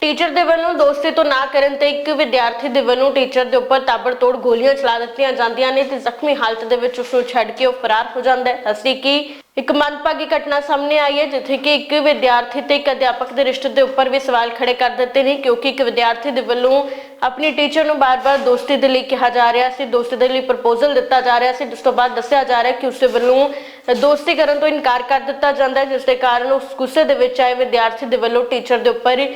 Teacher ਦੇ ਵੱਲੋਂ ਦੋਸਤੀ ਤੋਂ ਨਾ ਕਰਨ ਤੇ ਇੱਕ ਵਿਦਿਆਰਥੀ ਦੇ ਵੱਲੋਂ ਟੀਚਰ ਦੇ ਉੱਪਰ ਤਾਬੜਤੋੜ ਗੋਲੀਆਂ ਚਲਾ ਦਿੱਤੀਆਂ ਜਾਂਦੀਆਂ ਨੇ ਤੇ ਜ਼ਖਮੀ ਹਾਲਤ ਦੇ ਵਿੱਚ ਉਸ ਨੂੰ ਛੱਡ ਕੇ ਉਹ ਫਰਾਰ ਹੋ ਜਾਂਦਾ ਹੈ। ਅਸੀਂ ਕਿ ਇੱਕ ਮੰਦਭਾਗੀ ਘਟਨਾ ਸਾਹਮਣੇ ਆਈ ਹੈ, ਜਿੱਥੇ ਕਿ ਇੱਕ ਵਿਦਿਆਰਥੀ ਤੇ ਇੱਕ ਅਧਿਆਪਕ ਦੇ ਰਿਸ਼ਤੇ ਦੇ ਉੱਪਰ ਵੀ ਸਵਾਲ ਖੜੇ ਕਰ ਦਿੱਤੇ ਨੇ, ਕਿਉਂਕਿ ਇੱਕ ਵਿਦਿਆਰਥੀ ਦੇ ਵੱਲੋਂ ਆਪਣੀ ਟੀਚਰ ਨੂੰ ਬਾਰ-ਬਾਰ ਦੋਸਤੀ ਦੇ ਲਈ ਕਿਹਾ ਜਾ ਰਿਹਾ ਸੀ, ਦੋਸਤੀ ਦੇ ਲਈ ਪ੍ਰਪੋਜ਼ਲ ਦਿੱਤਾ ਜਾ ਰਿਹਾ ਸੀ, ਜਿਸ ਤੋਂ ਬਾਅਦ ਦੱਸਿਆ ਜਾ ਰਿਹਾ ਕਿ ਉਸ ਦੇ ਵੱਲੋਂ ਦੋਸਤੀ ਕਰਨ ਤੋਂ ਇਨਕਾਰ ਕਰ ਦਿੱਤਾ ਜਾਂਦਾ ਹੈ, ਜਿਸ ਦੇ ਕਾਰਨ ਉਸ ਗੁੱਸੇ ਦੇ ਵਿੱਚ ਆਏ ਵਿਦਿਆਰਥੀ ਦੇ ਵੱਲੋਂ ਟੀਚਰ ਦੇ ਉੱਪਰ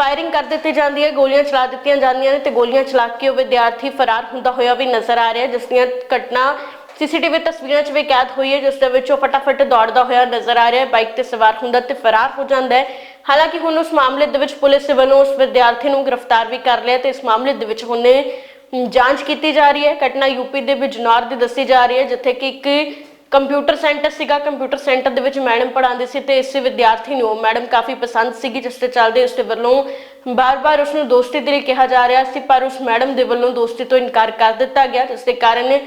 ਫਾਇਰਿੰਗ ਕਰ ਦਿੱਤੀ ਜਾਂਦੀ ਹੈ, ਗੋਲੀਆਂ ਚਲਾ ਦਿੱਤੀਆਂ ਜਾਂਦੀਆਂ ਨੇ ਤੇ ਗੋਲੀਆਂ ਚਲਾ ਕੇ ਉਹ ਵਿਦਿਆਰਥੀ ਫਰਾਰ ਹੁੰਦਾ ਹੋਇਆ ਵੀ ਨਜ਼ਰ ਆ ਰਿਹਾ ਜਿਸ ਦੀਆਂ ਘਟਨਾ ਸੀਸੀਟੀਵੀ ਤਸਵੀਰਾਂ 'ਚ ਵੀ ਕੈਦ ਹੋਈ ਹੈ, ਜਿਸ ਦੇ ਵਿੱਚ ਉਹ ਫਟਾਫਟ ਦੌੜਦਾ ਹੋਇਆ ਨਜ਼ਰ ਆ ਰਿਹਾ ਹੈ, ਬਾਈਕ ਤੇ ਸਵਾਰ ਹੁੰਦਾ ਤੇ ਫਰਾਰ ਹੋ ਜਾਂਦਾ ਹੈ। ਹਾਲਾਂਕਿ ਹੁਣ ਉਸ ਮਾਮਲੇ ਦੇ ਵਿੱਚ ਪੁਲਿਸ ਵੱਲੋਂ ਉਸ ਵਿਦਿਆਰਥੀ ਨੂੰ ਗ੍ਰਿਫਤਾਰ ਵੀ ਕਰ ਲਿਆ ਤੇ ਇਸ ਮਾਮਲੇ ਦੇ ਵਿੱਚ ਹੁਣ ਜਾਂਚ ਕੀਤੀ ਜਾ ਰਹੀ ਹੈ। ਘਟਨਾ ਯੂਪੀ ਦੇ ਬਿਜਨੌਰ ਦੀ ਦੱਸੀ ਜਾ ਰਹੀ ਹੈ, ਜਿੱਥੇ ਕਿ ਇੱਕ ਕੰਪਿਊਟਰ ਸੈਂਟਰ ਸੀਗਾ, ਕੰਪਿਊਟਰ ਸੈਂਟਰ ਦੇ ਵਿੱਚ ਮੈਡਮ ਪੜ੍ਹਾਉਂਦੇ ਸੀ ਤੇ ਇਸ ਵਿਦਿਆਰਥੀ ਨੂੰ ਮੈਡਮ ਕਾਫੀ ਪਸੰਦ ਸੀਗੀ, ਜਿਸ ਤੇ ਚੱਲਦੇ ਉਸ ਦੇ ਵੱਲੋਂ ਬਾਰ-ਬਾਰ ਉਸ ਨੂੰ ਦੋਸਤੀ ਦੇ ਲਈ ਕਿਹਾ ਜਾ ਰਿਹਾ ਸੀ, ਪਰ ਉਸ ਮੈਡਮ ਦੇ ਵੱਲੋਂ ਦੋਸਤੀ ਤੋਂ ਇਨਕਾਰ ਕਰ ਦਿੱਤਾ ਗਿਆ, ਜਿਸ ਦੇ ਕਾਰਨ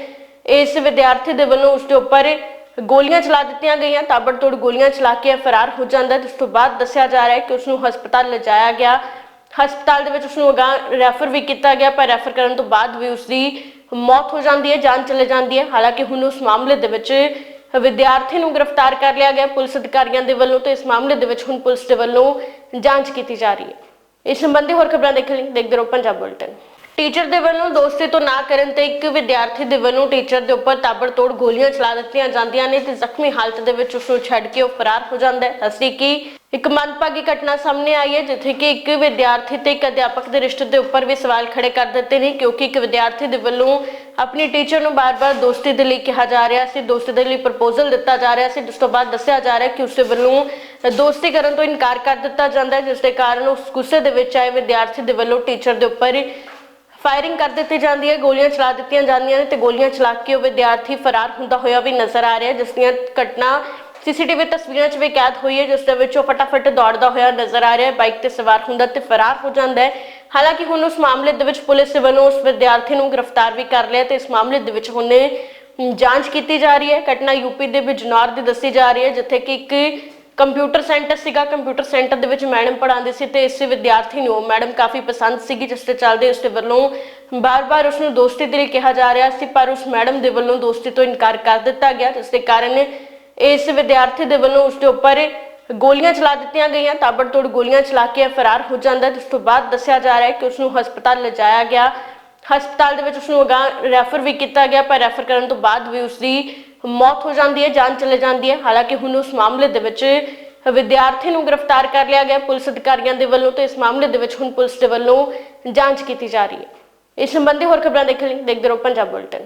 ਇਸ ਵਿਦਿਆਰਥੀ ਦੇ ਵੱਲੋਂ ਉਸ ਦੇ ਉੱਪਰ ਗੋਲੀਆਂ ਚਲਾ ਦਿੱਤੀਆਂ ਗਈਆਂ, ਤਾਬੜਤੋੜ ਗੋਲੀਆਂ ਚਲਾ ਕੇ ਫਰਾਰ ਹੋ ਜਾਂਦਾ, ਜਿਸ ਤੋਂ ਬਾਅਦ ਦੱਸਿਆ ਜਾ ਰਿਹਾ ਹੈ ਕਿ ਉਸ ਨੂੰ ਹਸਪਤਾਲ ਲਿਜਾਇਆ ਗਿਆ। ਹਸਪਤਾਲ ਦੇ ਵਿੱਚ ਉਸ ਨੂੰ ਅਗਾਂਹ ਰੈਫਰ ਵੀ ਕੀਤਾ ਗਿਆ, ਪਰ ਰੈਫਰ ਕਰਨ ਤੋਂ ਬਾਅਦ ਵੀ ਉਸ ਦੀ ਮੌਤ ਹੋ ਜਾਂਦੀ ਹੈ, ਜਾਨ ਚਲੇ ਜਾਂਦੀ ਹੈ। ਹਾਲਾਂਕਿ ਹੁਣ ਉਸ ਮਾਮਲੇ ਦੇ ਵਿੱਚ ਵਿਦਿਆਰਥੀ ਨੂੰ ਗ੍ਰਿਫਤਾਰ ਕਰ ਲਿਆ ਗਿਆ, ਪੁਲਿਸ ਅਧਿਕਾਰੀਆਂ ਦੇ ਵੱਲੋਂ, ਤੇ ਇਸ ਮਾਮਲੇ ਦੇ ਵਿੱਚ ਹੁਣ ਪੁਲਿਸ ਦੇ ਵੱਲੋਂ ਜਾਂਚ ਕੀਤੀ ਜਾ ਰਹੀ ਹੈ। ਇਸ ਸੰਬੰਧੀ ਹੋਰ ਖਬਰਾਂ ਦੇਖਣ ਲਈ ਦੇਖਦੇ ਰਹੋ ਪੰਜਾਬ ਬੁਲਟਨ। ਟੀਚਰ ਦੇ ਵੱਲੋਂ ਦੋਸਤੀ ਤੋਂ ਨਾ ਕਰਨ ਤੇ ਇੱਕ ਵਿਦਿਆਰਥੀ ਦੇ ਵੱਲੋਂ ਟੀਚਰ ਦੇ ਉੱਪਰ ਤਾਬੜਤੋੜ ਗੋਲੀਆਂ ਚਲਾ ਦਿੱਤੀਆਂ ਜਾਂਦੀਆਂ ਨੇ ਤੇ ਜ਼ਖਮੀ ਹਾਲਤ ਦੇ ਵਿੱਚ ਉਸ ਨੂੰ ਛੱਡ ਕੇ ਉਹ ਫਰਾਰ ਹੋ ਜਾਂਦਾ ਹੈ। ਅਸੀਂ ਕਿ ਇੱਕ ਮੰਦਭਾਗੀ ਘਟਨਾ ਸਾਹਮਣੇ ਆਈ ਹੈ, ਜਿੱਥੇ ਕਿ ਇੱਕ ਵਿਦਿਆਰਥੀ ਤੇ ਇੱਕ ਅਧਿਆਪਕ ਦੇ ਰਿਸ਼ਤੇ ਦੇ ਉੱਪਰ ਵੀ ਸਵਾਲ ਖੜੇ ਕਰ ਦਿੱਤੇ ਨੇ, ਕਿਉਂਕਿ ਇੱਕ ਵਿਦਿਆਰਥੀ ਦੇ ਵੱਲੋਂ ਆਪਣੀ ਟੀਚਰ ਨੂੰ ਬਾਰ-ਬਾਰ ਦੋਸਤੀ ਦੇ ਲਈ ਕਿਹਾ ਜਾ ਰਿਹਾ ਸੀ, ਦੋਸਤੀ ਦੇ ਲਈ ਪ੍ਰਪੋਜ਼ਲ ਦਿੱਤਾ ਜਾ ਰਿਹਾ ਸੀ, ਜਿਸ ਤੋਂ ਬਾਅਦ ਦੱਸਿਆ ਜਾ ਰਿਹਾ ਕਿ ਉਸ ਦੇ ਵੱਲੋਂ ਦੋਸਤੀ ਕਰਨ ਤੋਂ ਇਨਕਾਰ ਕਰ ਦਿੱਤਾ ਜਾਂਦਾ ਹੈ, ਜਿਸ ਦੇ ਕਾਰਨ ਉਸ ਗੁੱਸੇ ਦੇ ਵਿੱਚ ਆਏ ਵਿਦਿਆਰਥੀ ਦੇ ਵੱਲੋਂ ਟੀਚਰ ਦੇ ਉੱਪਰ ਫਾਇਰਿੰਗ ਕਰ ਦਿੱਤੀ ਜਾਂਦੀ ਹੈ, ਗੋਲੀਆਂ ਚਲਾ ਦਿੱਤੀਆਂ ਜਾਂਦੀਆਂ ਨੇ ਤੇ ਗੋਲੀਆਂ ਚਲਾ ਕੇ ਉਹ ਵਿਦਿਆਰਥੀ ਫਰਾਰ ਹੁੰਦਾ ਹੋਇਆ ਵੀ ਨਜ਼ਰ ਆ ਰਿਹਾ ਜਿਸ ਦੀਆਂ ਘਟਨਾ ਸੀਸੀਟੀਵੀ ਤਸਵੀਰਾਂ 'ਚ ਵੀ ਕੈਦ ਹੋਈ ਹੈ, ਜਿਸ ਦੇ ਵਿੱਚ ਉਹ ਫਟਾਫਟ ਦੌੜਦਾ ਹੋਇਆ ਨਜ਼ਰ ਆ ਰਿਹਾ ਹੈ, ਬਾਈਕ ਤੇ ਸਵਾਰ ਹੁੰਦਾ ਤੇ ਫਰਾਰ ਹੋ ਜਾਂਦਾ ਹੈ। ਹਾਲਾਂਕਿ ਹੁਣ ਉਸ ਮਾਮਲੇ ਦੇ ਵਿੱਚ ਪੁਲਿਸ ਵੱਲੋਂ ਉਸ ਵਿਦਿਆਰਥੀ ਨੂੰ ਗ੍ਰਿਫਤਾਰ ਵੀ ਕਰ ਲਿਆ ਤੇ ਇਸ ਮਾਮਲੇ ਦੇ ਵਿੱਚ ਹੁਣ ਜਾਂਚ ਕੀਤੀ ਜਾ ਰਹੀ ਹੈ। ਘਟਨਾ ਯੂਪੀ ਦੇ ਬਿਜਨੌਰ ਦੀ ਦੱਸੀ ਜਾ ਰਹੀ ਹੈ, ਜਿੱਥੇ ਕਿ ਇੱਕ ਕੰਪਿਊਟਰ ਸੈਂਟਰ ਸੀਗਾ, ਕੰਪਿਊਟਰ ਸੈਂਟਰ ਦੇ ਵਿੱਚ ਮੈਡਮ ਪੜ੍ਹਾਉਂਦੇ ਸੀ ਤੇ ਇਸ ਵਿਦਿਆਰਥੀ ਨੂੰ ਮੈਡਮ ਕਾਫੀ ਪਸੰਦ ਸੀਗੀ, ਜਿਸ ਤੇ ਚੱਲਦੇ ਉਸ ਦੇ ਵੱਲੋਂ ਬਾਰ-ਬਾਰ ਉਸ ਨੂੰ ਦੋਸਤੀ ਦੇ ਲਈ ਕਿਹਾ ਜਾ ਰਿਹਾ ਸੀ, ਪਰ ਉਸ ਮੈਡਮ ਦੇ ਵੱਲੋਂ ਦੋਸਤੀ ਤੋਂ ਇਨਕਾਰ ਕਰ ਦਿੱਤਾ ਗਿਆ, ਜਿਸ ਦੇ ਕਾਰਨ ਇਸ ਵਿਦਿਆਰਥੀ ਦੇ ਵੱਲੋਂ ਉਸ ਦੇ ਉੱਪਰ ਗੋਲੀਆਂ ਚਲਾ ਦਿੱਤੀਆਂ ਗਈਆਂ, ਤਾਬੜਤੋੜ ਗੋਲੀਆਂ ਚਲਾ ਕੇ ਇਹ ਫਰਾਰ ਹੋ ਜਾਂਦਾ, ਜਿਸ ਤੋਂ ਬਾਅਦ ਦੱਸਿਆ ਜਾ ਰਿਹਾ ਹੈ ਕਿ ਉਸ ਨੂੰ ਹਸਪਤਾਲ ਲਿਜਾਇਆ ਗਿਆ। ਹਸਪਤਾਲ ਦੇ ਵਿੱਚ ਉਸ ਨੂੰ ਅਗਾਂਹ ਰੈਫਰ ਵੀ ਕੀਤਾ ਗਿਆ, ਪਰ ਰੈਫਰ ਕਰਨ ਤੋਂ ਬਾਅਦ ਵੀ ਉਸ ਦੀ ਮੌਤ ਹੋ ਜਾਂਦੀ ਹੈ, ਜਾਨ ਚਲੇ ਜਾਂਦੀ ਹੈ। ਹਾਲਾਂਕਿ ਹੁਣ ਉਸ ਮਾਮਲੇ ਦੇ ਵਿੱਚ ਵਿਦਿਆਰਥੀ ਨੂੰ ਗ੍ਰਿਫਤਾਰ ਕਰ ਲਿਆ ਗਿਆ ਪੁਲਿਸ ਅਧਿਕਾਰੀਆਂ ਦੇ ਵੱਲੋਂ ਤੇ ਇਸ ਮਾਮਲੇ ਦੇ ਵਿੱਚ ਹੁਣ ਪੁਲਿਸ ਦੇ ਵੱਲੋਂ ਜਾਂਚ ਕੀਤੀ ਜਾ ਰਹੀ ਹੈ। ਇਸ ਸੰਬੰਧੀ ਹੋਰ ਖਬਰਾਂ ਦੇਖਣ ਲਈ ਦੇਖਦੇ ਰਹੋ ਪੰਜਾਬ ਬੁਲਟਨ।